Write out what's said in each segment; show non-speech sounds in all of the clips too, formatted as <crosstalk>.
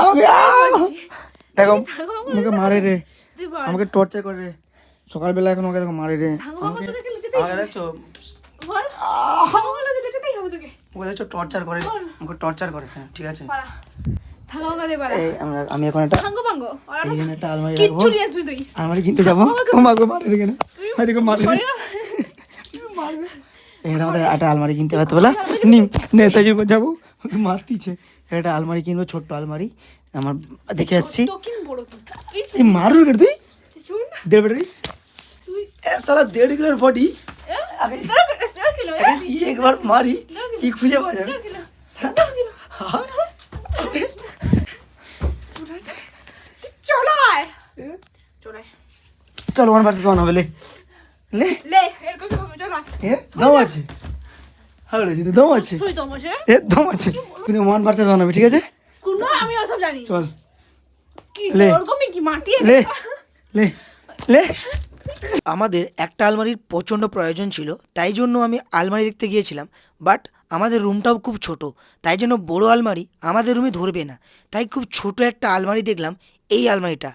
আমাকে দেখো আমাকে মারে রে। আমাকে টর্চার করে রে। সকালবেলা এখন আমাকে দেখো মারে রে। আমাকে দেখছ? টর্চার করে। আমাকে টর্চার করে। হ্যাঁ ঠিক আছে। আমি এখন একটা একটা আলমারি রাখব। আলমারি কিনতে যাব। মারে রে কেন? দেখো মারে আমাদের একটা আলমারি কিনতে হবে। তো বলা। নিম উপর যাব। ওকে মারতিছে। একটা আলমারি কিনবো ছোট্ট আলমারি। আমার দেখে আসছি। মারুর কেটে তুই? দেড় ব্যাটারি? সালা দেড় কিলোর বডি একবার মারি কি খুঁজে পাওয়া যাবে? চলো ওয়ান ভার্সেস ওয়ান হবে লে। লে। লে এরকম হবে চলো আছে। দম আছে। এ দম আছে। তুমি ওয়ান ঠিক আছে? কোনো আমি ওসব জানি। চল। কি লে। কি মাটি লে লে লে। আমাদের একটা আলমারির প্রচণ্ড প্রয়োজন ছিল তাই জন্য আমি আলমারি দেখতে গিয়েছিলাম। বাট আমাদের রুমটাও খুব ছোট তাই জন্য বড় আলমারি আমাদের রুমে ধরবে না। তাই খুব ছোট একটা আলমারি দেখলাম এই আলমারিটা।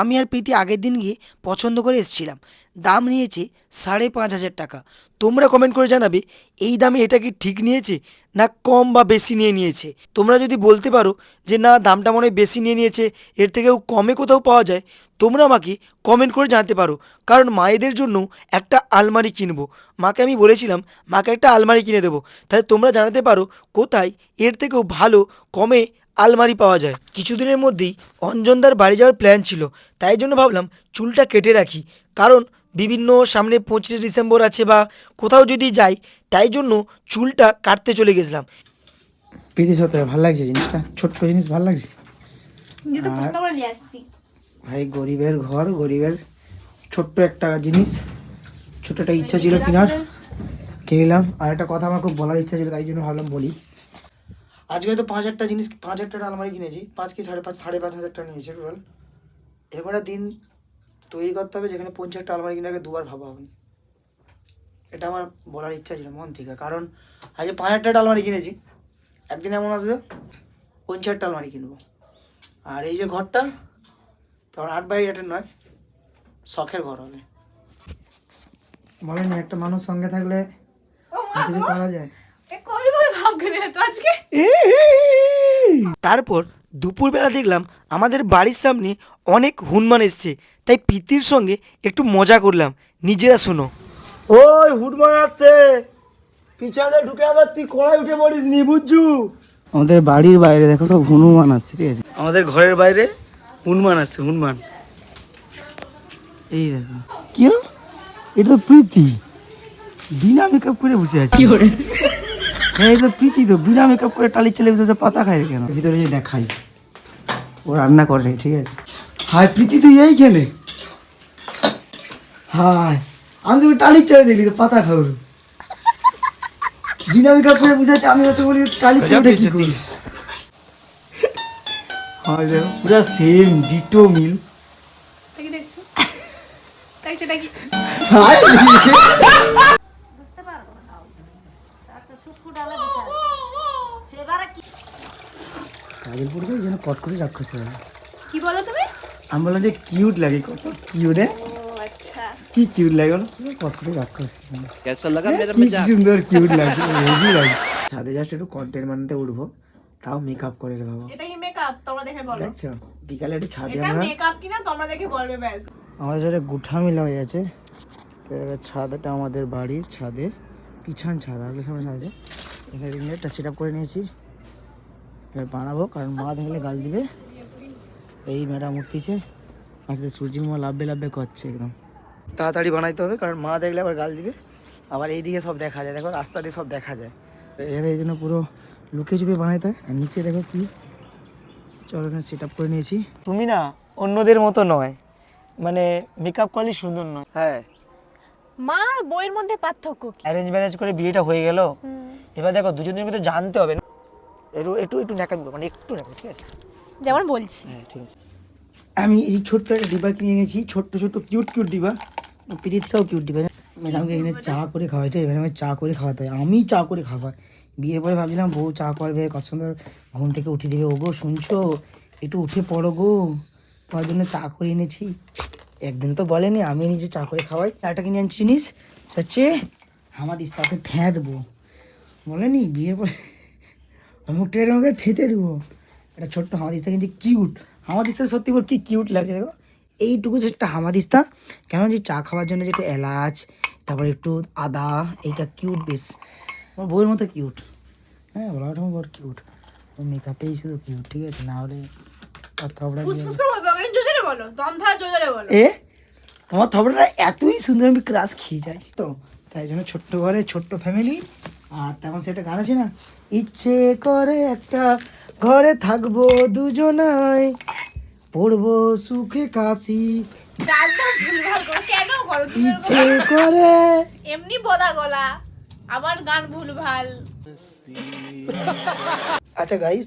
আমি আর প্রীতি আগের দিন গিয়ে পছন্দ করে এসেছিলাম। দাম নিয়েছে সাড়ে পাঁচ হাজার টাকা। তোমরা কমেন্ট করে জানাবে, এই দামে এটা কি ঠিক নিয়েছে না কম বা বেশি নিয়ে নিয়েছে? তোমরা যদি বলতে পারো যে না, দামটা মনে হয় বেশি নিয়ে নিয়েছে, এর থেকেও কমে কোথাও পাওয়া যায়, তোমরা আমাকে কমেন্ট করে জানাতে পারো। কারণ মায়েদের জন্য একটা আলমারি কিনবো। মাকে আমি বলেছিলাম, মাকে একটা আলমারি কিনে দেবো। তাহলে তোমরা জানাতে পারো কোথায় এর থেকেও ভালো, কমে আলমারি পাওয়া যায়। কিছুদিনের মধ্যেই অঞ্জনদার বাড়ি যাওয়ার প্ল্যান ছিল। তাই জন্য ভাবলাম চুলটা কেটে রাখি। কারণ বিভিন্ন সামনে পঁচিশে ডিসেম্বর আছে বা কোথাও যদি যাই তাই জন্য চুলটা কাটতে চলে গেছিলাম। প্রীতি সত্যি ভালো লাগছে জিনিসটা? ছোট্ট জিনিস ভালো লাগছে? ভাই গরিবের ঘর গরিবের ছোট্ট একটা জিনিস। ছোট্ট একটা ইচ্ছা ছিল কেনার। কিনলাম। আর একটা কথা আমার খুব বলার ইচ্ছা ছিল তাই জন্য ভাবলাম বলি। আজকে হয়তো পাঁচ হাজারটা জিনিস পাঁচ হাজার টাকা আলমারি কিনেছি। পাঁচ কি সাড়ে পাঁচ সাড়ে পাঁচ হাজার টাকা নিয়েছি টোটাল এরকম একটা দিন তৈরি করতে হবে যেখানে পঞ্চাশ একটা আলমারি কিনে আগে দুবার ভাবা হবে। এটা আমার বলার ইচ্ছা ছিল মন থেকে। কারণ আজকে পাঁচ হাজার টাকা আলমারি কিনেছি। একদিন এমন আসবে পঞ্চাশটা আলমারি কিনবো। আর এই যে ঘরটা তখন আট বাই আটের নয় শখের ঘর হবে। বলেনি একটা মানুষ সঙ্গে থাকলে কিছু করা যায়? আজকে তারপর দুপুরবেলা দেখলাম আমাদের বাড়ির সামনে অনেক হুনমান এসছে তাই পিতির সঙ্গে একটু মজা করলাম। নিজেরা শোনো। ওই হুনমান আসছে। পিছনে ঢুকে আবার তুই কড়াই উঠে পড়িস নি বুঝছু? আমাদের বাড়ির বাইরে দেখো সব হনুমান আসছে ঠিক আছে? আমাদের ঘরের বাইরে হনুমান আসছে হনুমান। এই দেখো। কি হলো? এটা তো প্রীতি। বিনা মেকআপ করে বসে আছে। হ্যাঁ এই তো প্রীতি তো। বিনা মেকআপ করে টালি চলে বসে পাতা খায় কেন? ভিতরে যে দেখাই। ও রান্না করে ঠিক আছে। হাই প্রীতি তুই এই খেলে? হাই আমি তোকে টালি চলে দেখলি তো পাতা খাব বিনা মেকআপ করে বসে আছে আমি হয়তো বলি টালি চলে কি করি হয় দেখো পুরো সেম ডিটো মিল দেখছ? তাই সেটা কি? <laughs> কাজল পড়ে যেন কি বলো তুমি? আমি বললাম যে কিউট লাগে কত কিউট আচ্ছা। কি কিউট লাগে বলো? কটকটি রাক্ষস হ্যাঁ, সুন্দর কিউট লাগে হেভি লাগে। ছাদে জাস্ট একটু কন্টেন্ট বানাতে উঠবো তাও মেকআপ করে রে বাবা। এটা কি মেকআপ তোমরা দেখে বলো। দেখছ? বিকালে একটু ছাদে আমরা এটা মেকআপ কিনা? তোমরা দেখে বলবে ব্যাস। আমাদের সাথে গুঠা হয়ে আছে। ছাদটা আমাদের বাড়ির ছাদে পিছান ছাদ আসলে সামনে ছাদে। এখানে একটা সেট আপ করে নিয়েছি। এবার বানাবো কারণ মা দেখলে গাল দিবে। এই ম্যাডাম উঠতেছে। আস্তে সূর্যি মামা লাভবে লাভবে করছে একদম। তাড়াতাড়ি বানাইতে হবে কারণ মা দেখলে আবার গাল দিবে। আবার এইদিকে সব দেখা যায় দেখো রাস্তা দিয়ে সব দেখা যায়। এখানে এই জন্য পুরো লুকিয়ে চুপে বানাইতে হয়। আর নিচে দেখো কি চলো এখানে সেট আপ করে নিয়েছি। তুমি না অন্যদের মতো নয় মানে মেকআপ করলে সুন্দর নয়। হ্যাঁ। মা আর বইয়ের মধ্যে পার্থক্য কি? অ্যারেঞ্জ ম্যারেজ করে বিয়েটা হয়ে গেল। এবার দেখো দুজনের কিন্তু জানতে হবে না। একটু একটু একটু ন্যাকামি মানে একটু ন্যাকামি ঠিক আছে? যেমন বলছি। হ্যাঁ ঠিক আছে। আমি এই ছোট্ট একটা ডিবা কিনে এনেছি ছোট্ট ছোট্ট কিউট কিউট ডিবা। প্রীতিটাও কিউট ডিবা। ম্যাডামকে এখানে চা করে খাওয়াইতে এবার আমি চা করে খাওয়াতে হয়। আমি চা করে খাওয়াই। বিয়ে পরে ভাবছিলাম বউ চা করবে কত সুন্দর ঘুম থেকে উঠিয়ে দেবে। ওগো শুনছো? একটু উঠে পড়ো গো। তোমার জন্য চা করে এনেছি। একদিন তো বলেনি আমি নিজে চা করে খাওয়াই। চাটা কিনে আনছি জিনিস? হচ্ছে আমার দিস্তাকে ঠ্যাঁ দেবো বলেনি? বিয়ের পরে মুখটা এরকম করে থেতে দেবো। একটা ছোট্ট হামাদিস্তা কিন্তু কিউট হামাদিস্তা সত্যি বল কি কিউট লাগছে দেখো? এইটুকু যে একটা হামাদিস্তা কেন যে চা খাওয়ার জন্য যেটা এলাচ তারপর একটু আদা এইটা কিউট বেশ। আমার বউয়ের মতো কিউট হ্যাঁ বলা আমার বড় কিউট মেকআপেই শুধু কিউট ঠিক আছে? না হলে এ? তোমার থবড়াটা এতই সুন্দর আমি ক্রাশ খেয়ে যাই। তো তাই জন্য ছোট্ট ঘরে ছোট্ট ফ্যামিলি আর তেমন সে একটা গান আছে না? ইচ্ছে করে একটা ঘরে থাকব দুজনায় পড়ব সুখে কাশি। কেন করো? ইচ্ছে করে এমনি বদা গলা আবার গান ভুলভাল। আচ্ছা গাইস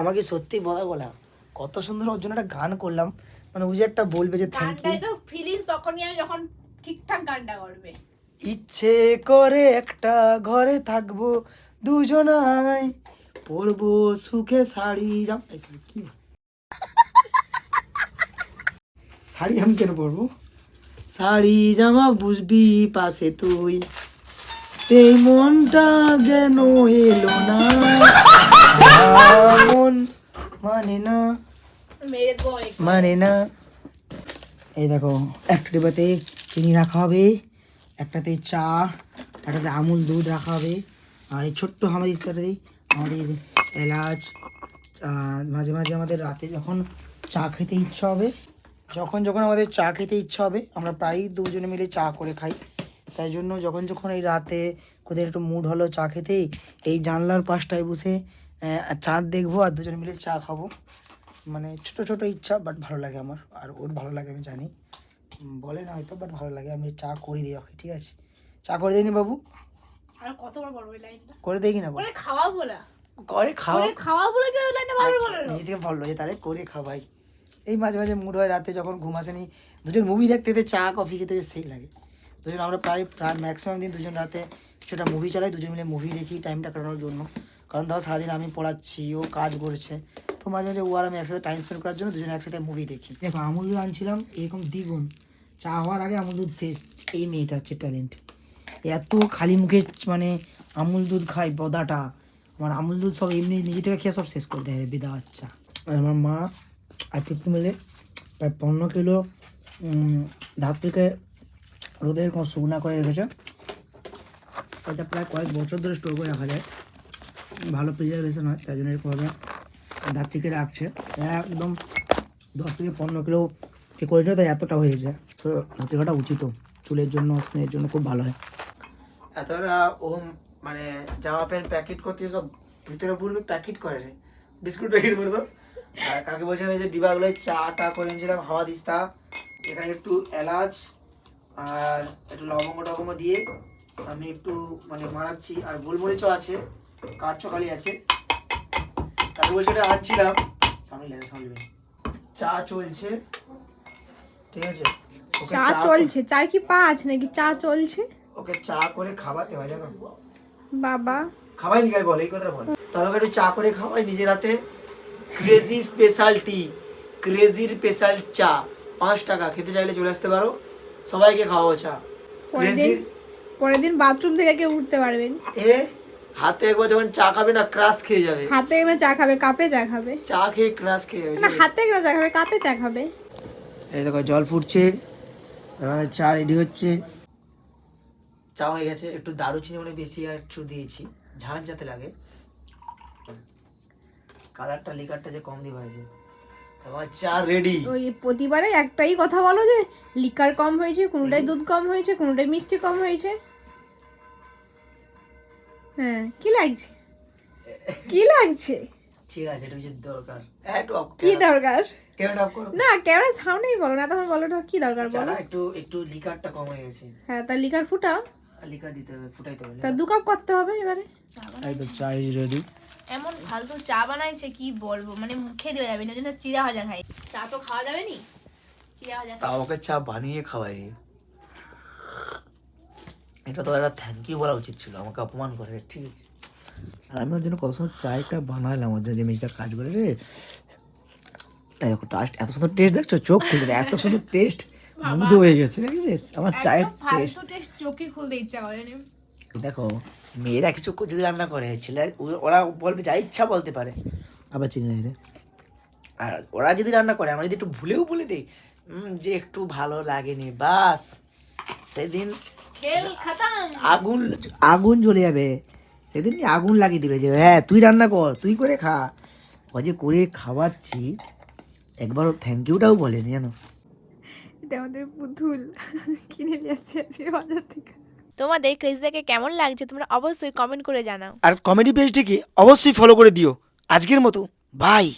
আমাকে সত্যি বলা বলা কত সুন্দর ওর জন্য একটা গান করলাম। মানে ও যে একটা বলবে যে থ্যাংক ইউ তো ফিলিংস তখনই আমি যখন ঠিকঠাক গানটা করবে। ইচ্ছে করে একটা ঘরে থাকব দুজনায় পরবো সুখে শাড়ি জাম কি? শাড়ি আমি কেন পরবো? শাড়ি জামা বুঝবি পাশে তুই। এই মনটা যেন এলো না। মন মানে না। মানে না। এই দেখো একটা ডিবাতে চিনি রাখা হবে। একটাতে চা, একটাতে আমুল দুধ রাখা হবে। আর এই ছোট্ট হামাদিস্তাটাতেই আমাদের এলাচ মাঝে মাঝে আমাদের রাতে যখন চা খেতে ইচ্ছা হবে, যখন যখন আমাদের চা খেতে ইচ্ছা হবে, আমরা প্রায়ই দুজনে মিলে চা করে খাই। তাই জন্য যখন যখন এই রাতে কোথায় একটু মুড হলো চা খেতেই এই জানলার পাশটায় বসে চাঁদ দেখব আর দুজনে মিলে চা খাব। মানে ছোট ছোট ইচ্ছা বাট ভালো লাগে আমার, আর ওর ভালো লাগে আমি জানি। বলে না হয়তো বাট ভালো লাগে। আমি চা করে দিই ওকে ঠিক আছে? চা করে দিইনি বাবু? আর কতবার বলব এই লাইনটা? করে দেই কি না বল? খাওয়া বলা। করে খাওয়া? খাওয়া বলে কেউ লাইনটা বারবার বলে না। নিজে থেকে ভালো লাগে তাহলে করে খাওয়াই এই মাঝে মাঝে মুড হয় রাতে যখন ঘুম আসেনি দুজন মুভি দেখতে দেখতে চা কফি খেতে বেশ সেই লাগে। দুজন আমরা প্রায় প্রায় ম্যাক্সিমাম দিন দুজন রাতে কিছুটা মুভি চালাই দুজন মিলে মুভি দেখি টাইমটা কাটানোর জন্য। কারণ ধরো সারাদিন আমি পড়াচ্ছি ও কাজ করছে তো মাঝে মাঝে ও আর আমি একসাথে টাইম স্পেন্ড করার জন্য দুজনে একসাথে মুভি দেখি। দেখো আমুল আনছিলাম এরকম দ্বিগুণ। চা হওয়ার আগে আমুল দুধ শেষ। এই মেয়েটা হচ্ছে ট্যালেন্ট। এত খালি মুখে মানে আমুল দুধ খায় বদাটা। আমার আমুল দুধ সব এমনি নিজে থেকে খেয়ে সব শেষ করে দেয় বিদা বাচ্চা। আর আমার মা আর পিসি মিলে প্রায় পনেরো কিলো উম, ধাপ থেকে রোদে এরকম শুকনা করে রেখেছে। এটা প্রায় কয়েক বছর ধরে স্টোর করে রাখা যায়। ভালো প্রিজারভেশন হয় তাই জন্য এরকমভাবে থেকে রাখছে। একদম দশ থেকে পনেরো কিলো কে করেছিল তাই এতটা হয়েছে তো ধাপ কাটা উচিত চুলের জন্য, স্কিনের জন্য খুব ভালো হয়। এতটা ও মানে জামা প্যান্ট প্যাকেট করতে সব ভিতরে বলবে প্যাকেট করে রে। বিস্কুট প্যাকেট করে দাও আর কাকে বলছিলাম এই যে ডিবাগুলো চা টা করে নিয়েছিলাম হাওয়া দিস্তা, এখানে একটু এলাচ, আর একটু লবঙ্গ টবঙ্গ দিয়ে আমি একটু মানে মারাচ্ছি। আর গোলমরিচও আছে কাঠ চকালি আছে। কাকে বলছি এটা আনছিলাম। সামনে লেগে সামনে চা চলছে। ঠিক আছে? চা চলছে। চার কি পা আছে নাকি? চা চলছে? ওকে চা করে খাওয়াতে হয় জানো? বাবা। খাওয়াই নি গাই বল এই কথাটা বল। তবে একটু চা করে খাওয়াই নিজের হাতে। ক্রেজি স্পেশাল টি ক্রেজির স্পেশাল চা। পাঁচ টাকা খেতে চাইলে চলে আসতে পারো। সবাইকে খাওয়াও চা। পরের দিন ক্রেজির পরের দিন বাথরুম থেকে কেউ উঠতে পারবেন এ হাতে একবার যখন চা খাবে না ক্রাশ খেয়ে যাবে। হাতে এবার চা খাবে কাপে চা খাবে। চা খেয়ে ক্রাশ খেয়ে যাবে না হাতে কেন চা খাবে কাপে চা খাবে। এই দেখো, জল ফুটছে, এবার চা রেডি হচ্ছে। চা হয়ে গেছে, একটু দারুচিনি মানে বেশি আর একটু দিয়েছি, ঝাঁঝ যাতে লাগে। কালারটা লিকারটা যে কম দিয়ে হয়েছে আমার চা রেডি ওই প্রতিবারে একটাই কথা বলো যে লিকার কম হয়েছে কোনোটাই দুধ কম হয়েছে কোনোটাই মিষ্টি কম হয়েছে? হ্যাঁ কি লাগছে? কি লাগছে? ঠিক আছে এটা কিছু দরকার। হ্যাঁ, কি দরকার? ক্যামেরা অফ করো। না ক্যামেরা সাউন্ডেই বলো না তখন বলো কি দরকার বলো। একটু একটু লিকারটা কম হয়ে গেছে। হ্যাঁ তা লিকার ফুটাও। আর লিকার দিতে হবে ফুটাইতে হবে তা দু কাপ করতে হবে এবারে। এই তো চা রেডি এমন ফালতু চা বানাইছে কি বলব? মানে মুখে দেওয়া যাবে না ওই জন্য চিড়া ভাজা খাই। চা তো খাওয়া যাবে নি? চিড়া ভাজা তা আমাকে চা বানিয়ে খাওয়াই। এটা তো একটা থ্যাংক ইউ বলা উচিত ছিল আমাকে অপমান করে। ঠিক আছে। আর আমি ওর জন্য কত সময় চায়টা বানালাম ওর জন্য যে মেয়েটা কাজ করে রে। দেখো টাস্ট এত সুন্দর টেস্ট দেখছ? চোখ খুলে দেয়, এত সুন্দর টেস্ট মুগ্ধ হয়ে গেছে দেখেছিস আমার চায়ের টেস্ট টেস্ট চোখে খুলতে ইচ্ছা করেনি দেখো মেয়েরা কিছু যদি রান্না করে ছেলে ওরা বলবে যা ইচ্ছা বলতে পারে। আবার চিনি নাই রে। আর ওরা যদি রান্না করে আমরা যদি একটু ভুলেও বলে দিই যে একটু ভালো লাগেনি বাস। সেদিন খেল খতম। আগুন আগুন জ্বলে যাবে। সেদিন আগুন লাগিয়ে দিবে যে হ্যাঁ তুই রান্না কর তুই করে খা। ও যে করে খাওয়াচ্ছি একবার থ্যাংক ইউটাও বলেনি জানো? এটা আমাদের পুতুল কিনে নিয়ে আসছে আজকে বাজার থেকে। তোমাদের ক্রেজ দেখে কেমন লাগছে তোমরা অবশ্যই কমেন্ট করে জানাও। আর কমেডি পেজটিকে অবশ্যই ফলো করে দিও। আজকের মতো বাই